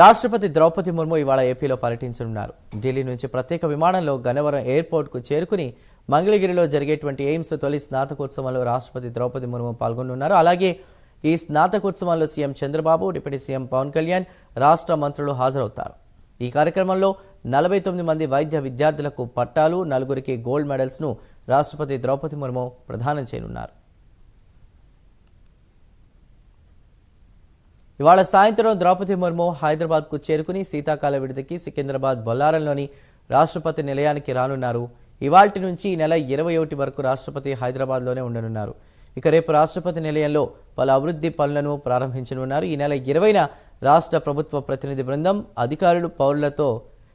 రాష్ట్రపతి ద్రౌపది ముర్ము ఇవాళ ఏపీలో పర్యటించనున్నారు. ఢిల్లీ నుంచి ప్రత్యేక విమానంలో గన్నవరం ఎయిర్పోర్ట్కు చేరుకుని మంగళగిరిలో జరిగేటువంటి ఎయిమ్స్ తొలి స్నాతకోత్సవంలో రాష్ట్రపతి ద్రౌపది ముర్ము పాల్గొనున్నారు అలాగే ఈ స్నాతకోత్సవంలో CM Chandrababu deputy CM Pawan Kalyan రాష్ట్ర మంత్రులు హాజరవుతారు. ఈ కార్యక్రమంలో నలభై తొమ్మిది మంది వైద్య విద్యార్థులకు పట్టాలు నలుగురికి గోల్డ్ మెడల్స్ను రాష్ట్రపతి ద్రౌపది ముర్ము ప్రదానం చేయనున్నారు. ఇవాళ సాయంత్రం ద్రౌపది ముర్ము హైదరాబాద్కు చేరుకుని శీతాకాల విడిదికి సికింద్రాబాద్ బొల్లారంలోని రాష్ట్రపతి నిలయానికి రానున్నారు. ఇవాల్టి నుంచి ఈ నెల ఇరవై ఒకటి వరకు రాష్ట్రపతి హైదరాబాద్లోనే ఉండనున్నారు. ఇక రేపు రాష్ట్రపతి నిలయంలో పలు అభివృద్ధి పనులను ప్రారంభించనున్నారు. ఈ నెల ఇరవైన రాష్ట్ర ప్రభుత్వ ప్రతినిధి బృందం అధికారులు పౌరులతో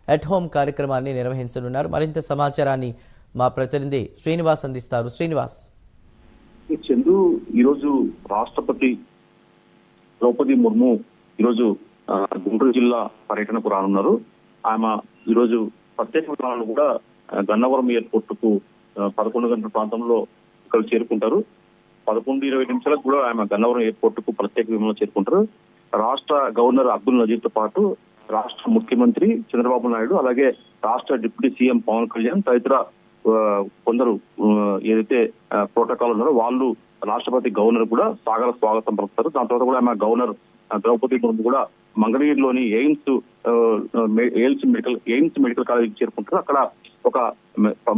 ఎట్ హోమ్ కార్యక్రమాన్ని నిర్వహించనున్నారు. మరింత సమాచారాన్ని మా ప్రతినిధి శ్రీనివాస్ అందిస్తారు. శ్రీనివాస్. ఈ చందు ఈరోజు రాష్ట్రపతి ద్రౌపది ముర్ము ఈరోజు ఆ, గుంటూరు జిల్లా పర్యటనకు రానున్నారు. ఆమె ఈరోజు ప్రత్యేక విమానాలు కూడా గన్నవరం ఎయిర్పోర్ట్కు పదకొండు గంటల ప్రాంతంలో ఇక్కడ చేరుకుంటారు. పదకొండు ఇరవై నిమిషాలకు కూడా ఆమె గన్నవరం ఎయిర్పోర్ట్కు ప్రత్యేక విమానంలో చేరుకుంటారు. రాష్ట్ర గవర్నర్ అబ్దుల్ నజీర్తో పాటు రాష్ట్ర ముఖ్యమంత్రి చంద్రబాబు నాయుడు అలాగే రాష్ట్ర డిప్యూటీ సీఎం పవన్ కళ్యాణ్ తదితర కొందరు ఏదైతే ప్రోటోకాల్ ఉన్నారో వాళ్ళు రాష్ట్రపతి గవర్నర్ కూడా సాగర స్వాగతం పలుకుతారు. దాని తర్వాత కూడా ఆమె గవర్నర్ ద్రౌపది ముర్ము కూడా మంగళగిరిలోని AIIMS AIIMS medical AIIMS medical కాలేజీకి చేరుకుంటారు. అక్కడ ఒక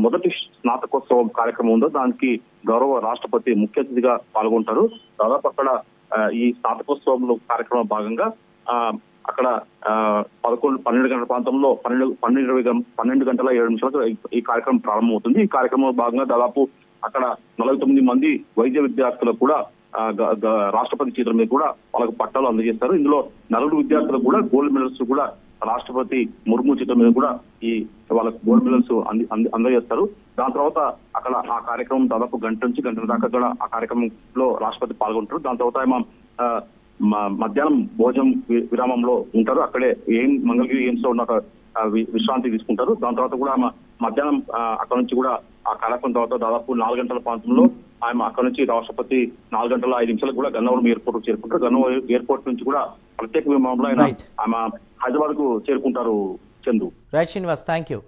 మొదటి స్నాతకోత్సవం కార్యక్రమం ఉందో దానికి గౌరవ రాష్ట్రపతి ముఖ్య అతిథిగా పాల్గొంటారు. దాదాపు అక్కడ ఈ స్నాతకోత్సవంలో కార్యక్రమం భాగంగా ఆ అక్కడ ఆ, పదకొండు పన్నెండు గంటల ప్రాంతంలో పన్నెండు పన్నెండు ఇరవై పన్నెండు గంటల ఏడు నిమిషాలకు ఈ- కార్యక్రమం ప్రారంభమవుతుంది. ఈ కార్యక్రమంలో భాగంగా దాదాపు అక్కడ నలభై తొమ్మిది మంది వైద్య విద్యార్థులకు కూడా రాష్ట్రపతి చేతుల మీద కూడా వాళ్ళకు పట్టాలు అందజేస్తారు. ఇందులో నలుగురు విద్యార్థులకు కూడా గోల్డ్ మెడల్స్ కూడా రాష్ట్రపతి ముర్ము చేతుల మీద కూడా ఈ వాళ్ళకు గోల్డ్ మెడల్స్ అంది అందజేస్తారు. దాని తర్వాత అక్కడ ఆ కార్యక్రమం దాదాపు గంట నుంచి గంట దాకా కూడా ఆ కార్యక్రమంలో రాష్ట్రపతి పాల్గొంటారు. దాని తర్వాత ఆయన మధ్యాహ్నం భోజనం విరామంలో ఉంటారు. అక్కడే ఏం మంగళగిరి ఎయిమ్స్లో ఉన్న విశ్రాంతి తీసుకుంటారు. దాని తర్వాత కూడా ఆమె మధ్యాహ్నం అక్కడ నుంచి కూడా ఆ కార్యక్రమం తర్వాత దాదాపు నాలుగు గంటల ప్రాంతంలో ఆమె అక్కడ నుంచి రాష్ట్రపతి నాలుగు గంటల ఐదు నిమిషాలకు కూడా గన్నవరం ఎయిర్పోర్ట్ చేరుకుంటారు. గన్నవరం ఎయిర్పోర్ట్ నుంచి కూడా ప్రత్యేక విమానంలో ఆయన. ఆమె హైదరాబాద్కు చేరుకుంటారు Chandu. Right Srinivas thank you